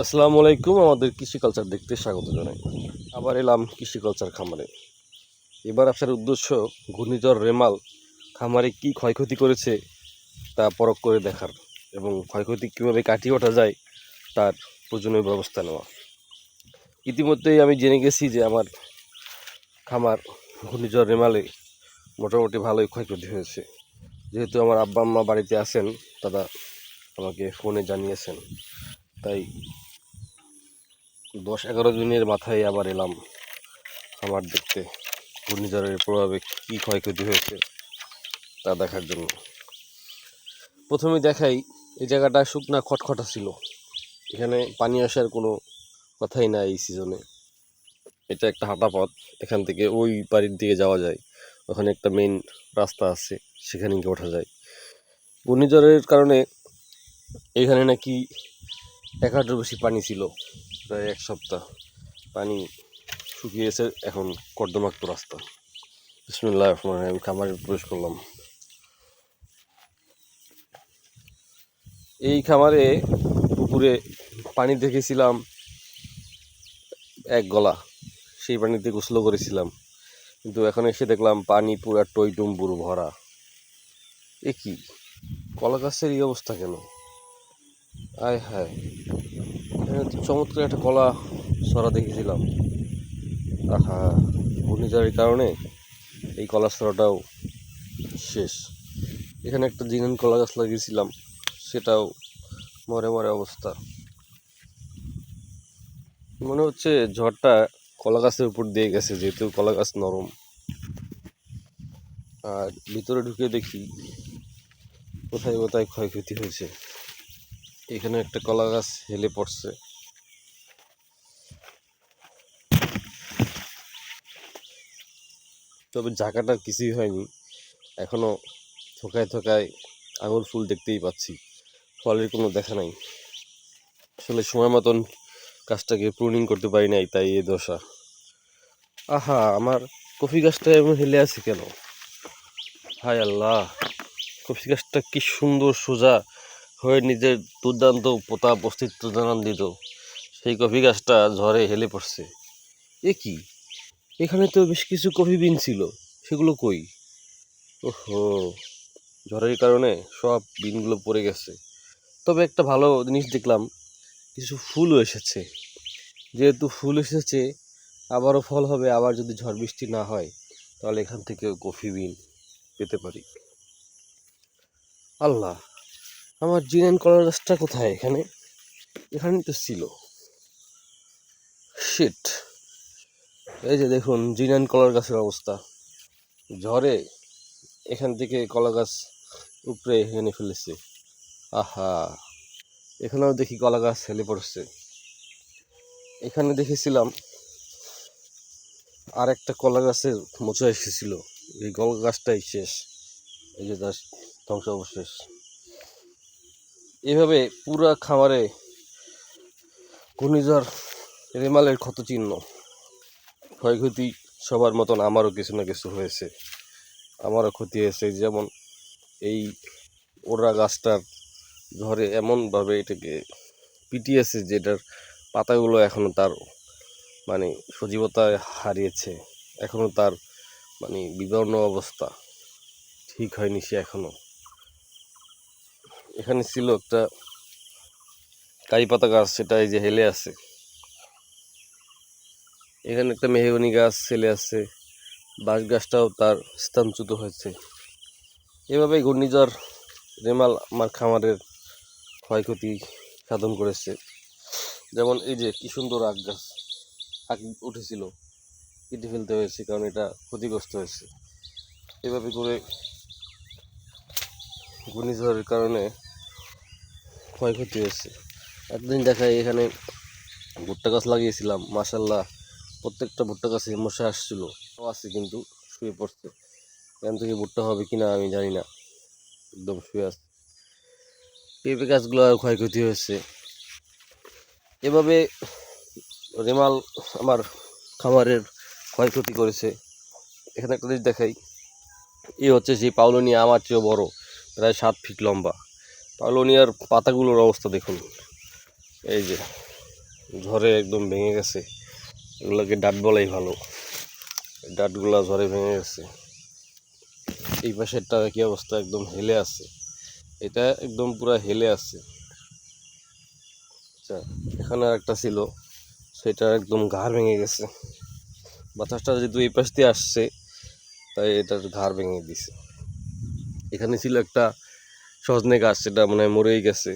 আসসালামু আলাইকুম, আমাদের কৃষি কালচার দেখতে স্বাগত জানাই। আবার এলাম কৃষি কালচার খামারে। এবার আপনার উদ্দেশ্য, ঘূর্ণিঝড় রেমাল খামারে কি ক্ষয়ক্ষতি করেছে তা পরখ করে দেখার এবং ক্ষয়ক্ষতি কীভাবে কাটিয়ে ওঠা যায় তার প্রয়োজনীয় ব্যবস্থা নেওয়া। ইতিমধ্যেই আমি জেনে গেছি যে আমার খামার ঘূর্ণিঝড় রেমালে মোটামুটি ভালোই ক্ষয়ক্ষতি হয়েছে। যেহেতু আমার আব্বা আম্মা বাড়িতে আছেন, দাদা আমাকে ফোনে জানিয়েছেন। তাই দশ এগারো দিনের মাথায় আবার এলাম খামার দেখতে। ঘূর্ণিঝড়ের প্রভাবে কী ক্ষয়ক্ষতি হয়েছে তা দেখার জন্য। প্রথমে দেখাই, এই জায়গাটা শুকনা খটখটা ছিল। এখানে পানি আসার কোনো কথাই না এই সিজনে এটা একটা হাঁটা পথ, এখান থেকে ওই বাড়ির দিকে যাওয়া যায়। ওখানে একটা মেন রাস্তা আছে, সেখানে গিয়ে ওঠা যায়। ঘূর্ণিঝড়ের কারণে এখানে নাকি এক বেশি পানি ছিল। প্রায় এক সপ্তাহ পানি শুকিয়েছে, এখন কর্দমাক্ত রাস্তা। বিসমুল্লাহ রহমান রহিম, খামারে প্রবেশ করলাম। এই খামারে পুকুরে পানি দেখেছিলাম, এক গলা। সেই পানিতে গোসল করেছিলাম। কিন্তু এখন এসে দেখলাম পানি পুরা টই টুম্বুর ভরা। এ কি? কলা গাছের এই অবস্থা কেন? আয় হায়। চমৎকার একটা কলা সরা দেখেছিলাম। আহা, ঘূর্ণিঝড়ের কারণে এই কলা সরাটাও শেষ। এখানে একটা জিনান কলা গাছ লাগিয়েছিলাম, সেটাও মরে মরে অবস্থা। মনে হচ্ছে ঝড়টা কলা গাছের উপর দিয়ে গেছে, যেহেতু কলা গাছ নরম। আর ভিতরে ঢুকে দেখি কোথায় কোথায় ক্ষয়ক্ষতি হয়েছে। এখানে একটা কলা গাছ হেলে পড়ছে। তবে জায়গাটা কিছুই হয়নি। এখনও থোকায় থোকায় আঙুর ফুল দেখতেই পাচ্ছি। ফলের কোনো দেখা নাই। আসলে সময় মতন গাছটাকে প্রুনিং করতে পারি নাই, তাই এই দশা। আহা, আমার কফি গাছটা এমন হেলে আছে কেন? হায় আল্লাহ, কফি গাছটা কি সুন্দর সোজা হয়ে নিজের দুর্দান্ত প্রতাপ অস্তিত্ব জানান দিত। সেই কফি গাছটা ঝড়ে হেলে পড়ছে। এ কি? এখানে তো বেশ কিছু কফি বিন ছিল। সেগুলো কই? ওহো, ঝড়ের কারণে সব বিনগুলো পড়ে গেছে। তবে একটা ভালো জিনিস দেখলাম, কিছু ফুলও এসেছে। যেহেতু ফুল এসেছে, আবারও ফল হবে, আবার যদি ঝড় বৃষ্টি না হয়, তাহলে এখান থেকে কফি বিন পেতে পারি। আল্লাহ! আমার জিনেন কলার গাছটা কোথায় এখানে? এখানে তো ছিল। শিট এই যে দেখুন জিনান কলার গাছের অবস্থা। ঝড়ে এখান থেকে কলা গাছ উপরে এনে ফেলেছে। আহা! এখানেও দেখি কলা গাছ হেলে পড়ছে। এখানে দেখেছিলাম আর একটা কলা গাছের মোচা এসেছিল। এই কলা গাছটাই শেষ। এই যে তার ধ্বংস অবশেষ এভাবে পুরা খামারে ঘূর্ণিঝড়, রেমালের ক্ষত চিহ্ন, ক্ষয়ক্ষতি সবার মতন আমারও কিছু না কিছু হয়েছে। আমারও ক্ষতি হয়েছে, যেমন এই ওরা গাছটার ঝড়ে এমনভাবে এটাকে পিটিয়েছে যেটার পাতাগুলো এখনও তার মানে সজীবতা হারিয়েছে। এখনও তার মানে বিবর্ণ অবস্থা ঠিক হয়নি সে এখনও এখানে ছিল একটা কারি পাতা গাছ, সেটা এই যে হেলে আছে। এখানে একটা মেহগনি গাছ ছেলে আছে। বাঁশ গাছটাও তার স্থানচ্যুত হয়েছে। এভাবেই ঘূর্ণিঝড়, রেমাল আমার খামারের ক্ষয়ক্ষতি সাধন করেছে। যেমন এই যে কি সুন্দর আখ গাছ, আখ উঠেছিল, কেটে ফেলতে হয়েছে, কারণ এটা ক্ষতিগ্রস্ত হয়েছে। এভাবে করে ঘূর্ণিঝড়ের কারণে ক্ষয়ক্ষতি হয়েছে। একদিন দেখায় এখানে ভুট্টা গাছ লাগিয়েছিলাম মাসাল্লাহ প্রত্যেকটা ভুট্টা গাছে মশা আসছিল। আছে কিন্তু, শুয়ে পড়ছে। এখান থেকে ভুট্টা হবে কিনা আমি জানি না। একদম শুয়ে আছে। পেঁপে গাছগুলো আর ক্ষয়ক্ষতি হয়েছে। এভাবে রেমাল আমার খামারের ক্ষয়ক্ষতি করেছে। এখানে একটা জিনিস দেখাই। এই হচ্ছে সেই পাউলোনিয়া আমার চেয়েও বড়। প্রায় সাত ফিট লম্বা। পাউলোনিয়ার পাতাগুলোর অবস্থা দেখুন। এই যে, ঝড়ে একদম ভেঙে গেছে। এগুলোকে ডাট বলাই ভালো। ডাটগুলা ঝড়ে ভেঙে গেছে। এই পাশেরটা কি অবস্থা? একদম হেলে আছে। এটা একদম পুরা হেলে আছে। আচ্ছা এখানে একটা ছিল। সেটা একদম ঘাড় ভেঙে গেছে। বাতাসটা যেহেতু এই পাশ দিয়ে আসছে, তাই এটার ঘাড় ভেঙে দিছে। এখানে ছিল একটা সজনে গাছ, সেটা মানে মরেই গেছে।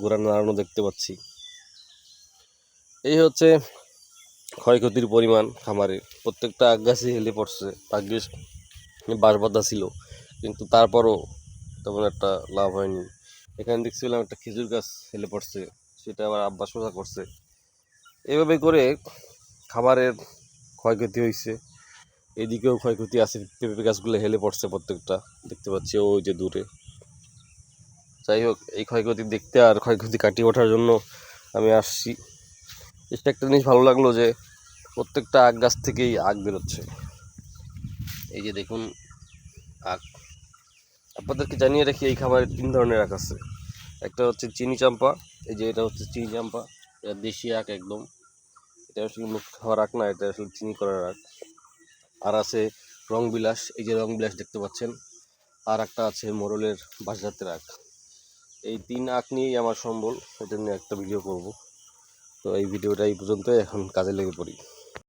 গোড়া নাড়ানো দেখতে পাচ্ছি। এই হচ্ছে ক্ষয়ক্ষতির পরিমাণ খামারে প্রত্যেকটা আগ গাছই হেলে পড়ছে। ভাগ্যিস বাঁশ বাঁধা ছিল। কিন্তু তারপরও তেমন একটা লাভ হয়নি। এখানে দেখছিলাম একটা খেজুর গাছ হেলে পড়ছে। সেটা আবার আব্বা সোজা করছে। এভাবে করে খাবারের ক্ষয়ক্ষতি হয়েছে। এদিকেও ক্ষয়ক্ষতি আছে, পেঁপে গাছগুলো হেলে পড়ছে প্রত্যেকটা, দেখতে পাচ্ছি, ওই যে দূরে। যাই হোক, এই ক্ষয়ক্ষতি দেখতে আর ক্ষয়ক্ষতি কাটিয়ে ওঠার জন্য আমি আসছি। এটা একটা জিনিস ভালো লাগল যে, প্রত্যেকটা আগ গাছ থেকেই আগ বেরোচ্ছে। এই যে দেখুন আগ আপনাদেরকে জানিয়ে রাখি, এই খাবারের তিন ধরনের আখ আছে। একটা হচ্ছে চিনি চাম্পা, এই যে এটা হচ্ছে চিনি চাম্পা, এটা দেশি আখ একদম। এটা আসলে মুখ খাওয়ার আখ না, এটা আসলে চিনি করার আখ। আর আছে রং বিলাস এই যে রং বিলাস দেখতে পাচ্ছেন। আর একটা আছে মোরলের বাসযাত্রের আঁক এই তিন আঁক নিয়েই আমার সম্বল, এটা নিয়ে একটা ভিডিও করব। তো এই ভিডিওটা এই পর্যন্ত এখন কাজে লেগে পড়ি।